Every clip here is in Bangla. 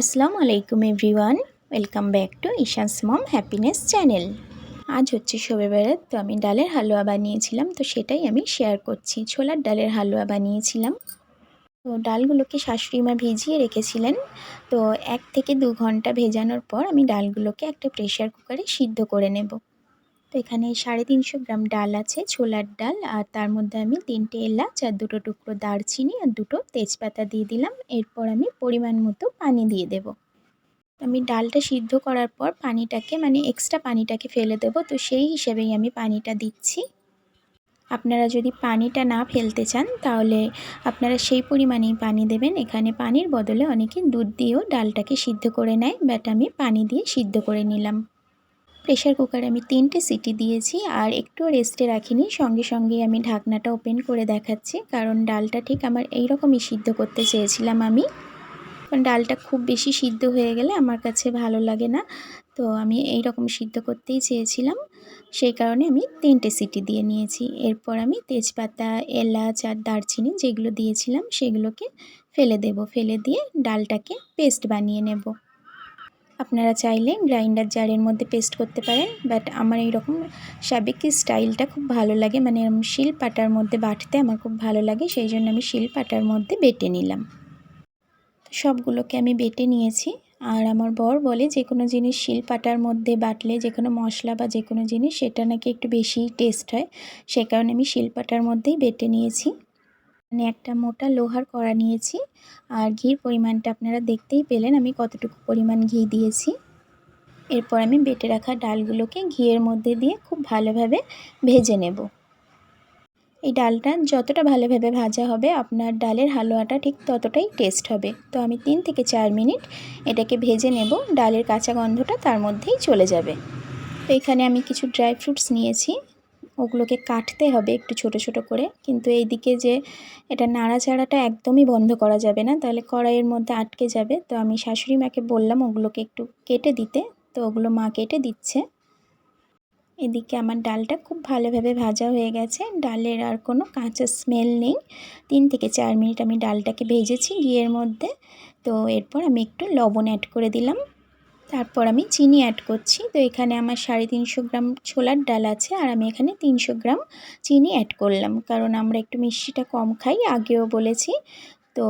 আসসালামু আলাইকুম everyone, welcome back to Ishan's mom happiness channel. আজ হচ্ছে শবে বেড়াত তো আমি ডালের হালুয়া বানিয়েছিলাম, তো সেটাই আমি শেয়ার করছি। ছোলার ডালের হালুয়া বানিয়েছিলাম। তো ডালগুলোকে শাশুড়িমা ভিজিয়ে রেখেছিলেন। তো এক থেকে দু ঘণ্টা ভেজানোর পর আমি ডালগুলোকে একটা প্রেশার কুকারে সিদ্ধ করে নেব। তো এখানে সাড়ে তিনশো গ্রাম ডাল আছে, ছোলার ডাল, আর তার মধ্যে আমি তিনটে এলাচ, আর দুটো টুকরো দারচিনি, আর দুটো তেজপাতা দিয়ে দিলাম। এরপর আমি পরিমাণ মতো পানি দিয়ে দেব। আমি ডালটা সিদ্ধ করার পর পানিটাকে মানে এক্সট্রা পানিটাকে ফেলে দেব। তো সেই হিসেবেই আমি পানিটা দিচ্ছি। আপনারা যদি পানিটা না ফেলতে চান, তাহলে আপনারা সেই পরিমাণেই পানি দেবেন। এখানে পানির বদলে অনেকে দুধ দিয়েও ডালটাকে সিদ্ধ করে নেয়। ব্যাট, আমি পানি দিয়ে সিদ্ধ করে নিলাম। প্রেশার কুকারে আমি তিনটে সিটি দিয়েছি আর একটু রেস্টে রাখিনি। সঙ্গে সঙ্গে আমি ঢাকনাটা ওপেন করে দেখাচ্ছি। কারণ ডালটা ঠিক আমার এই রকমই সিদ্ধ করতে চেয়েছিলাম আমি। ডালটা খুব বেশি সিদ্ধ হয়ে গেলে আমার কাছে ভালো লাগে না। তো আমি এই রকম সিদ্ধ করতেই চেয়েছিলাম। সেই কারণে আমি তিনটে সিটি দিয়ে নিয়েছি। এরপর আমি তেজপাতা, এলাচ আর দারচিনি যেগুলো দিয়েছিলাম সেগুলোকে ফেলে দেব। ফেলে দিয়ে ডালটাকে পেস্ট বানিয়ে নেব। আপনারা চাইলে গ্রাইন্ডার জারের মধ্যে পেস্ট করতে পারেন বাট আমার এইরকম সাবেকি স্টাইলটা খুব ভালো লাগে। মানে শিল পাটার মধ্যে বাটতে আমার খুব ভালো লাগে, সেই জন্য আমি শিল পাটার মধ্যে বেটে নিলাম। সবগুলোকে আমি বেটে নিয়েছি, আর আমার বর বলে যে কোনো জিনিস শিল পাটার মধ্যে বাটলে যে কোনো মশলা বা যে কোনো জিনিস, সেটা নাকি একটু বেশি টেস্ট হয়। সে কারণে আমি শিল পাটার মধ্যেই বেটে নিয়েছি। মানে একটা মোটা লোহার কড়া নিয়েছি। আর ঘির পরিমাণটা আপনারা দেখতেই পেলেন, আমি কতটুকু পরিমাণ ঘি দিয়েছি। এরপর আমি বেটে রাখা ডালগুলোকে ঘিয়ের মধ্যে দিয়ে খুব ভালোভাবে ভেজে নেব। এই ডালটা যতটা ভালোভাবে ভাজা হবে, আপনার ডালের হালুয়াটা ঠিক ততটাই টেস্ট হবে। তো আমি তিন থেকে চার মিনিট এটাকে ভেজে নেব, ডালের কাঁচা গন্ধটা তার মধ্যেই চলে যাবে। তো এখানে আমি কিছু ড্রাই ফ্রুটস নিয়েছি। ওগুলোকে কাটতে হবে একটু ছোট ছোট করে। কিন্তু এই দিকে যে এটা নাড়াচাড়াটা একদমই বন্ধ করা যাবে না। তাহলে কড়াইয়ের মধ্যে আটকে যাবে। তো আমি শাশুড়ি মাকে বললাম ওগুলোকে একটু কেটে দিতে। তো ওগুলো মা কেটে দিচ্ছে। এদিকে আমার ডালটা খুব ভালোভাবে ভাজা হয়ে গেছে। ডালের আর কোনো কাঁচা স্মেল নেই। তিন থেকে চার মিনিট আমি ডালটাকে ভেজেছি ঘিয়ের মধ্যে। তো এরপর আমি একটু লবণ অ্যাড করে দিলাম। তারপর আমি চিনি অ্যাড করছি। তো এখানে আমার সাড়ে তিনশো গ্রাম ছোলার ডাল আছে আর আমি এখানে তিনশো গ্রাম চিনি অ্যাড করলাম। কারণ আমরা একটু মিষ্টিটা কম খাই, আগেও বলেছি। তো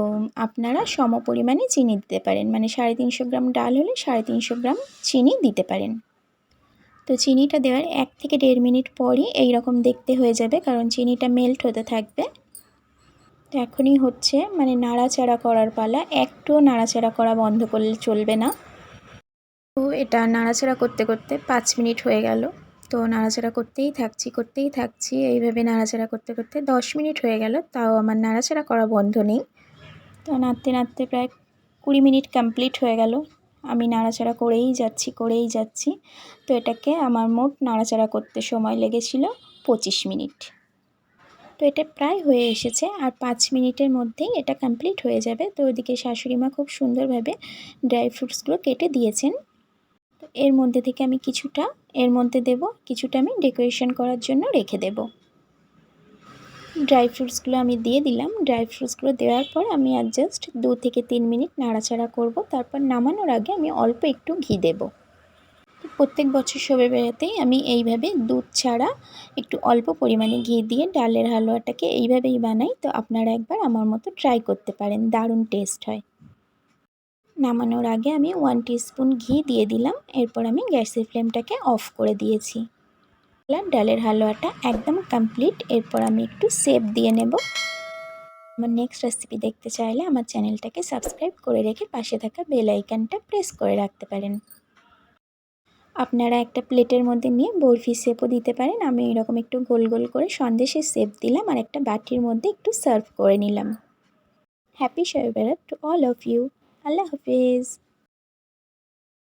আপনারা সম পরিমাণে চিনি দিতে পারেন। মানে সাড়ে তিনশো গ্রাম ডাল হলে সাড়ে তিনশো গ্রাম চিনি দিতে পারেন। তো চিনিটা দেওয়ার এক থেকে দেড় মিনিট পরই এই রকম দেখতে হয়ে যাবে, কারণ চিনিটা মেল্ট হতে থাকবে। তো এখনই হচ্ছে মানে নাড়াচাড়া করার পালা। একটুও নাড়াচাড়া করা বন্ধ করলে চলবে না। তো এটা নাড়াচাড়া করতে করতে পাঁচ মিনিট হয়ে গেল। তো নাড়াচাড়া করতেই থাকছি করতেই থাকছি। এইভাবে নাড়াচাড়া করতে করতে দশ মিনিট হয়ে গেল, তাও আমার নাড়াচাড়া করা বন্ধ নেই। তো নাড়তে নাড়তে প্রায় কুড়ি মিনিট কমপ্লিট হয়ে গেল। আমি নাড়াচাড়া করেই যাচ্ছি করেই যাচ্ছি। তো এটাকে আমার মোট নাড়াচাড়া করতে সময় লেগেছিল পঁচিশ মিনিট। তো এটা প্রায় হয়ে এসেছে, আর পাঁচ মিনিটের মধ্যেই এটা কমপ্লিট হয়ে যাবে। তো ওদিকে শাশুড়ি মা খুব সুন্দরভাবে ড্রাই ফ্রুটসগুলো কেটে দিয়েছেন। এর মধ্যে থেকে আমি কিছুটা, এর মধ্যে দেব, কিছুটা আমি ডেকোরেশন করার জন্য রেখে দেব। ড্রাই ফ্রুটসগুলো আমি দিয়ে দিলাম। ড্রাই ফ্রুটসগুলো দেওয়ার পর আমি আর জাস্ট দু থেকে তিন মিনিট নাড়াচাড়া করব। তারপর নামানোর আগে আমি অল্প একটু ঘি দেব। প্রত্যেক বছর শবে বেড়াতেই আমি এইভাবে দুধ ছাড়া একটু অল্প পরিমাণে ঘি দিয়ে ডালের হালুয়াটাকে এইভাবেই বানাই। তো আপনারা একবার আমার মতো ট্রাই করতে পারেন। দারুণ টেস্ট হয়। নামানোর আগে আমি ওয়ান স্পুন ঘি দিয়ে দিলাম। এরপর আমি গ্যাসের ফ্লেমটাকে অফ করে দিয়েছি। ডালের হালুয়াটা একদম কমপ্লিট এরপর আমি একটু সেপ দিয়ে নেব। আমার নেক্সট রেসিপি দেখতে চাইলে আমার চ্যানেলটাকে সাবস্ক্রাইব করে রেখে পাশে থাকা বেল আইকনটা প্রেস করে রাখতে পারেন। আপনারা একটা প্লেটের মধ্যে নিয়ে বরফি শেপও দিতে পারেন। আমি এরকম একটু গোল গোল করে সন্দেশের শেপ দিলাম আর একটা বাটির মধ্যে একটু সার্ভ করে নিলাম। হ্যাপি শবে to all of you Allah Hafiz